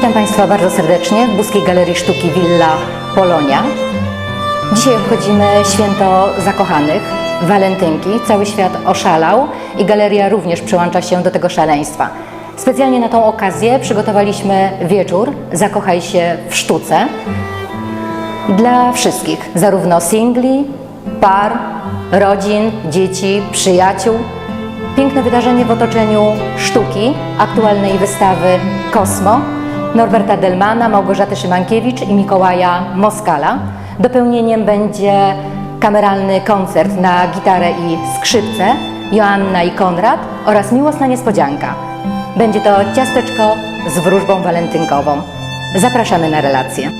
Witam Państwa bardzo serdecznie w Buskiej Galerii Sztuki Villa Polonia. Dzisiaj obchodzimy święto zakochanych, walentynki. Cały świat oszalał i galeria również przyłącza się do tego szaleństwa. Specjalnie na tą okazję przygotowaliśmy wieczór Zakochaj się w sztuce dla wszystkich, zarówno singli, par, rodzin, dzieci, przyjaciół. Piękne wydarzenie w otoczeniu sztuki, aktualnej wystawy Kosmo, Norberta Delmana, Małgorzaty Szymankiewicz i Mikołaja Moskala. Dopełnieniem będzie kameralny koncert na gitarę i skrzypce Joanna i Konrad oraz miłosna niespodzianka. Będzie to ciasteczko z wróżbą walentynkową. Zapraszamy na relację.